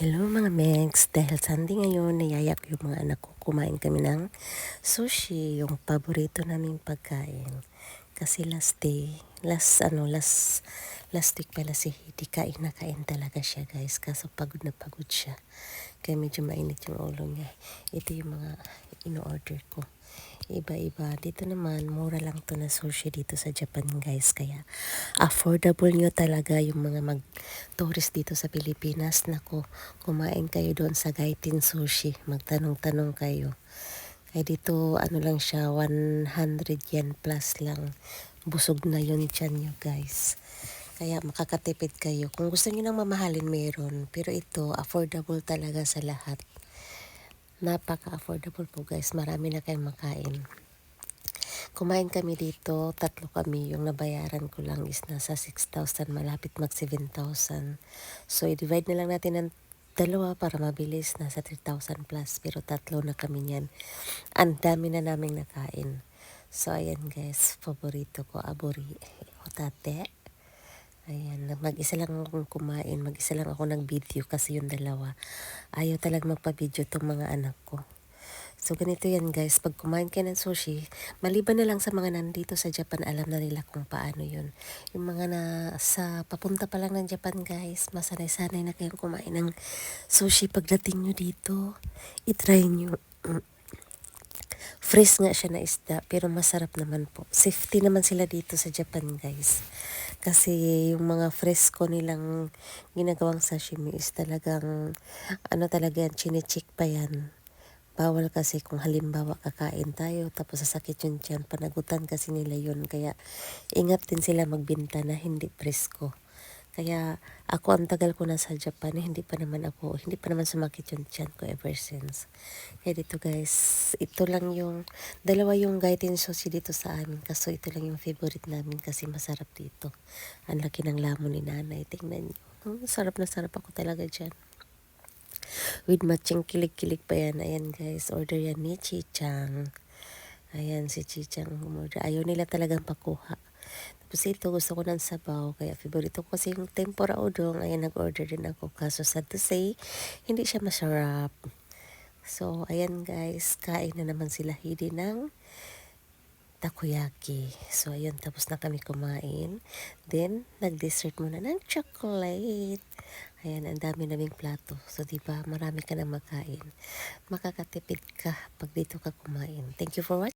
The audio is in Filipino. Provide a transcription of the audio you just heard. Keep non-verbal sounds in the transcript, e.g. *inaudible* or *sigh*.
Hello mga Megs, dahil Sunday ngayon, nayayak yung mga anak ko. Kumain kami ng sushi, yung paborito naming pagkain. Kasi last day, last ano, last, last week pala si Hidi, kain na kain talaga siya guys. Kaso pagod na pagod siya. Kaya medyo mainit yung ulo niya. Ito yung mga ino-order ko. Iba-iba. Dito naman, mura lang to na sushi dito sa Japan guys. Kaya affordable nyo talaga yung mga mag-tourist dito sa Pilipinas. Nako, kumain kayo doon sa Gaitin Sushi. Magtanong-tanong kayo. Kaya dito, ano lang siya, 100 yen plus lang. Busog na yun tiyan nyo guys. Kaya makakatipid kayo. Kung gusto niyo nang mamahalin, meron. Pero ito, affordable talaga sa lahat. Napaka-affordable po guys. Marami na kayong makain. Kumain kami dito, tatlo kami. Yung nabayaran ko lang is nasa 6,000, malapit mag 7,000. So, i-divide na lang natin ng dalawa para mabilis. Nasa 3,000 plus. Pero tatlo na kami niyan. Ang dami na naming nakain. So, ayan guys. Paborito ko, abori. *laughs* Hotate. Ayan, mag-isa lang akong kumain, mag-isa lang ako nag-video kasi yung dalawa. Ayaw talagang magpa-video tong mga anak ko. So ganito yan guys, pag kumain kayo ng sushi, maliban na lang sa mga nandito sa Japan, alam na nila kung paano yun. Yung mga na sa papunta pa lang ng Japan guys, masanay-sanay na kayong kumain ng sushi pagdating nyo dito. I-try nyo. Fresh nga siya na isda, pero masarap naman po. Safety naman sila dito sa Japan guys. Kasi yung mga fresco nilang ginagawang sashimi is talagang, ano talaga yan, chinecheck pa yan. Bawal kasi kung halimbawa kakain tayo tapos sasakit yung tiyan, panagutan kasi nila yun. Kaya ingat din sila magbinta na hindi presko. Kaya ako ang tagal ko na sa Japan, eh, hindi pa naman ako, hindi pa naman sumakit yung tiyan ko ever since. Kaya dito guys, ito lang yung, dalawa yung gaitin sushi dito sa amin. Kaso ito lang yung favorite namin kasi masarap dito. Ang laki ng lamon ni nanay, tingnan nyo. Hmm, sarap na sarap ako talaga dyan. With matching kilig-kilig pa yan. Ayan guys, order yan ni Chichang. Ayan si Chichang umorder. Ayaw nila talagang pakuha. Tapos ito, gusto ko ng sabaw. Kaya favorito ko kasi yung tempura udong. Ayan, nag-order din ako. Kaso sad to say, hindi siya masarap. So, ayan guys, kain na naman sila hidi ng takoyaki. So, ayun, tapos na kami kumain. Then, nag-dessert muna ng chocolate. Ayan, ang dami naming plato. So, di ba marami ka na makain. Makakatipid ka pag dito ka kumain. Thank you for watching.